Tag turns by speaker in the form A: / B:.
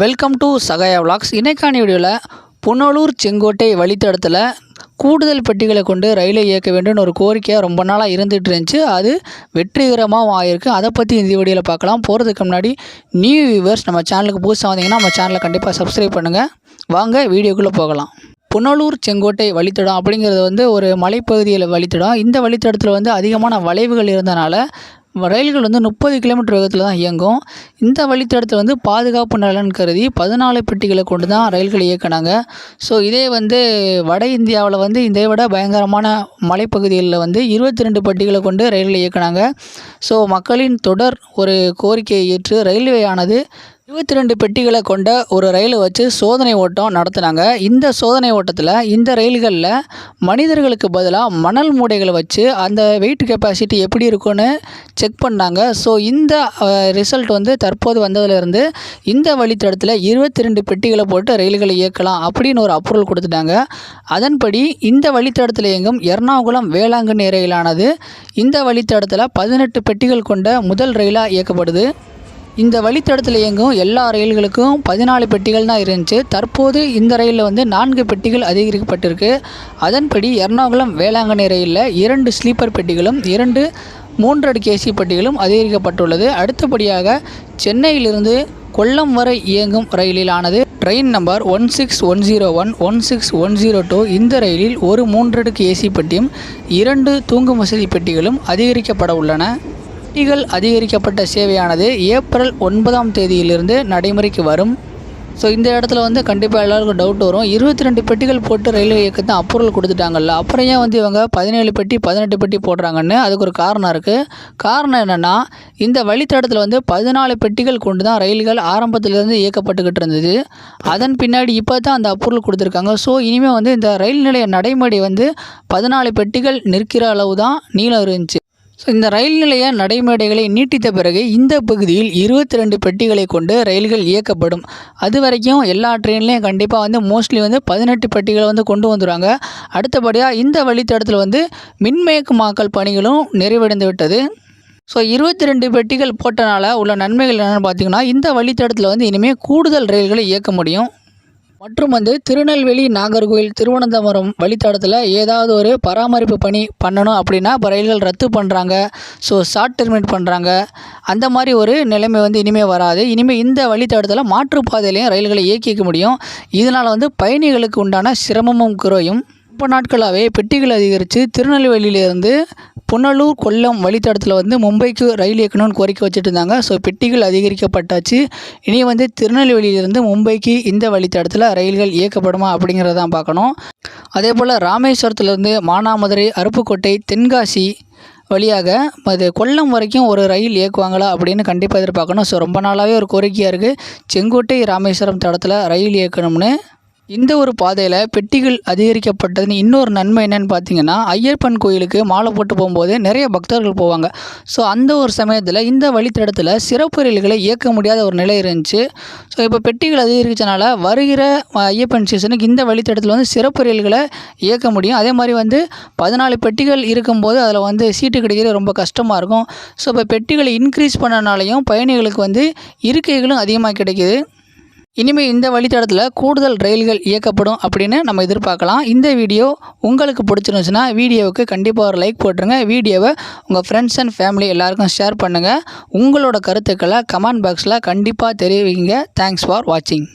A: Welcome to Sahaya vlogs இன்றைக்கான வீடியோவில் புனலூர் செங்கோட்டை வழித்தடத்தில் கூடுதல் பெட்டிகளை கொண்டு ரயிலை இயக்க வேண்டும்னு ஒரு கோரிக்கையாக ரொம்ப நாளாக இருந்துகிட்டு இருந்துச்சு. அது வெற்றிகரமாகவும் ஆகிருக்கு அதை பற்றி இந்த வீடியோவில் பார்க்கலாம். போகிறதுக்கு முன்னாடி நியூ வியூவர்ஸ் நம்ம சேனலுக்கு புதுசாக வந்தீங்கன்னா நம்ம சேனலை கண்டிப்பாக சப்ஸ்கிரைப் பண்ணுங்கள் வாங்க வீடியோக்குள்ளே போகலாம். புனலூர் செங்கோட்டை வழித்தடம் அப்படிங்கிறது வந்து ஒரு மலைப்பகுதியில் வழித்தடம். இந்த வழித்தடத்தில் வந்து அதிகமான வளைவுகள் இருந்தனால ரயில்கள் வந்து முப்பது கிலோமீட்டர் வேகத்தில் தான் இயங்கும். இந்த வழித்தடத்தில் வந்து பாதுகாப்பு நலன் கருதி பதினாலு பெட்டிகளை கொண்டு தான் ரயில்கள் இயக்குனாங்க. ஸோ இதே வந்து வட இந்தியாவில் வந்து இதை விட பயங்கரமான மலைப்பகுதிகளில் வந்து இருபத்தி ரெண்டு பெட்டிகளை கொண்டு ரயில்களை இயக்குனாங்க. ஸோ மக்களின் தொடர் ஒரு கோரிக்கையை ஏற்று ரயில்வே ஆனது இருபத்தி ரெண்டு பெட்டிகளை கொண்ட ஒரு ரயிலை வச்சு சோதனை ஓட்டம் நடத்தினாங்க. இந்த சோதனை ஓட்டத்தில் இந்த ரயில்களில் மனிதர்களுக்கு பதிலாக மணல் மூடைகளை வச்சு அந்த வெயிட் கெப்பாசிட்டி எப்படி இருக்குன்னு செக் பண்ணாங்க. ஸோ இந்த ரிசல்ட் வந்து தற்போது வந்ததுலேருந்து இந்த வழித்தடத்தில் இருபத்தி ரெண்டு பெட்டிகளை போட்டு ரயில்களை இயக்கலாம் அப்படின்னு ஒரு அப்ரூவல் கொடுத்துட்டாங்க. அதன்படி இந்த வழித்தடத்தில் இயங்கும் எர்ணாகுளம் வேளாங்கண்ணி ரயிலானது இந்த வழித்தடத்தில் பதினெட்டு பெட்டிகள் கொண்ட முதல் ரயிலாக இயக்கப்படுது. இந்த வழித்தடத்தில் இயங்கும் எல்லா ரயில்களுக்கும் பதினாலு பெட்டிகள் தான் இருந்துச்சு. தற்போது இந்த ரயிலில் வந்து நான்கு பெட்டிகள் அதிகரிக்கப்பட்டிருக்கு. அதன்படி எர்ணாகுளம் வேளாங்கண்ணி ரயிலில் இரண்டு ஸ்லீப்பர் பெட்டிகளும் இரண்டு மூன்றடுக்கு ஏசி பெட்டிகளும் அதிகரிக்கப்பட்டுள்ளது. அடுத்தபடியாக சென்னையிலிருந்து கொல்லம் வரை இயங்கும் ரயிலிலானது train number one six one zero one one six one zero two இந்த ரயிலில் ஒரு மூன்றடுக்கு ஏசி பெட்டியும் இரண்டு தூங்கும் வசதி பெட்டிகளும் அதிகரிக்கப்பட உள்ளன. பெட்டிகள் அதிகரிக்கப்பட்ட சேவையானது ஏப்ரல் ஒன்பதாம் தேதியிலிருந்து நடைமுறைக்கு வரும். ஸோ இந்த இடத்துல வந்து கண்டிப்பாக எல்லாருக்கும் டவுட் வரும். இருபத்தி ரெண்டு பெட்டிகள் போட்டு ரயில்வே இயக்கத்தை அப்ரூவல் கொடுத்துட்டாங்கல்ல. அப்புறம் ஏன் வந்து இவங்க பதினேழு பெட்டி பதினெட்டு பெட்டி போடுறாங்கன்னு அதுக்கு ஒரு காரணம் இருக்குது காரணம் என்னென்னா இந்த வழித்தடத்தில் வந்து பதினாலு பெட்டிகள் கொண்டு தான் ரயில்கள் ஆரம்பத்திலேருந்து இயக்கப்பட்டுக்கிட்டு இருந்தது. அதன் பின்னாடி இப்போ தான் அந்த அப்ரூவல் கொடுத்துருக்காங்க. ஸோ இனிமேல் வந்து இந்த ரயில் நிலைய நடைமுறை வந்து பதினாலு பெட்டிகள் நிற்கிற அளவு தான் நீளம் இருந்துச்சு. ஸோ இந்த ரயில் நிலைய நடைமேடைகளை நீட்டித்த பிறகு இந்த பகுதியில் இருபத்தி ரெண்டு பெட்டிகளை கொண்டு ரயில்கள் இயக்கப்படும். அது வரைக்கும் எல்லா ட்ரெயின்லேயும் கண்டிப்பாக வந்து மோஸ்ட்லி வந்து பதினெட்டு பெட்டிகளை வந்து கொண்டு வந்துடுவாங்க அடுத்தபடியாக இந்த வழித்தடத்தில் வந்து மின்மயக்கமாக்கல் பணிகளும் நிறைவடைந்து விட்டது. ஸோ இருபத்தி ரெண்டு பெட்டிகள் போட்டனால உள்ள நன்மைகள் என்னென்னு பார்த்தீங்கன்னா இந்த வழித்தடத்தில் வந்து இனிமேல் கூடுதல் ரயில்களை இயக்க முடியும். மற்றும் வந்து திருநெல்வேலி நாகர்கோவில் திருவனந்தபுரம் வழித்தடத்தில் ஏதாவது ஒரு பராமரிப்பு பணி பண்ணணும் அப்படின்னா இப்போ ரயில்கள் ரத்து பண்ணுறாங்க ஸோ ஷார்ட் டெர்மினேட் பண்ணுறாங்க அந்த மாதிரி ஒரு நிலைமை வந்து இனிமேல் வராது. இனிமேல் இந்த வழித்தடத்தில் மாற்றுப்பாதையிலையும் ரயில்களை இயக்கிக்க முடியும். இதனால் வந்து பயணிகளுக்கு உண்டான சிரமமும் குறையும். ரொம்ப நாட்களாகவே பெட்டிகள் அதிகரித்து திருநெல்வேலியிலேருந்து புனலூர் கொல்லம் வழித்தடத்தில் வந்து மும்பைக்கு ரயில் இயக்கணும்னு கோரிக்கை வச்சுட்டு இருந்தாங்க. ஸோ பெட்டிகள் அதிகரிக்கப்பட்டாச்சு. இனி வந்து திருநெல்வேலியிலேருந்து மும்பைக்கு இந்த வழித்தடத்தில் ரயில்கள் இயக்கப்படுமா அப்படிங்கிறதான் பார்க்கணும். அதே போல் ராமேஸ்வரத்துலேருந்து மானாமதுரை அருப்புக்கோட்டை தென்காசி வழியாக அது கொல்லம் வரைக்கும் ஒரு ரயில் இயக்குவாங்களா அப்படின்னு கண்டிப்பாக எதிர்பார்க்கணும். ஸோ ரொம்ப நாளாகவே ஒரு கோரிக்கையாக இருக்குது செங்கோட்டை ராமேஸ்வரம் தடத்தில் ரயில் இயக்கணும்னு இந்த ஒரு பாதையில் பெட்டிகள் அதிகரிக்கப்பட்டதுன்னு இன்னொரு நன்மை என்னென்னு பார்த்தீங்கன்னா ஐயப்பன் கோயிலுக்கு மாலை போட்டு போகும்போது நிறைய பக்தர்கள் போவாங்க. ஸோ அந்த ஒரு சமயத்தில் இந்த வழித்தடத்தில் சிறப்பு ரயில்களை இயக்க முடியாத ஒரு நிலை இருந்துச்சு. ஸோ இப்போ பெட்டிகள் அதிகரிச்சனால வருகிற ஐயப்பன் சீசனுக்கு இந்த வழித்தடத்தில் வந்து சிறப்பு ரயில்களை இயக்க முடியும். அதே மாதிரி வந்து பதினாலு பெட்டிகள் இருக்கும்போது அதில் வந்து சீட்டு கிடைக்கிறது ரொம்ப கஷ்டமாக இருக்கும். ஸோ இப்போ பெட்டிகளை இன்க்ரீஸ் பண்ணனாலையும் பயணிகளுக்கு வந்து இருக்கைகளும் அதிகமாக கிடைக்கிது. இனிமேல் இந்த வழித்தடத்தில் கூடுதல் ரயில்கள் இயக்கப்படும் அப்படின்னு நம்ம எதிர்பார்க்கலாம். இந்த வீடியோ உங்களுக்கு பிடிச்சிருந்துச்சுன்னா வீடியோவுக்கு கண்டிப்பாக ஒரு லைக் போட்டுருங்க. வீடியோவை உங்கள் ஃப்ரெண்ட்ஸ் அண்ட் ஃபேமிலி எல்லாருக்கும் ஷேர் பண்ணுங்கள் உங்களோட கருத்துக்களை கமெண்ட் பாக்ஸில் கண்டிப்பாக தெரிவிங்க. தேங்க்ஸ் ஃபார் வாட்சிங்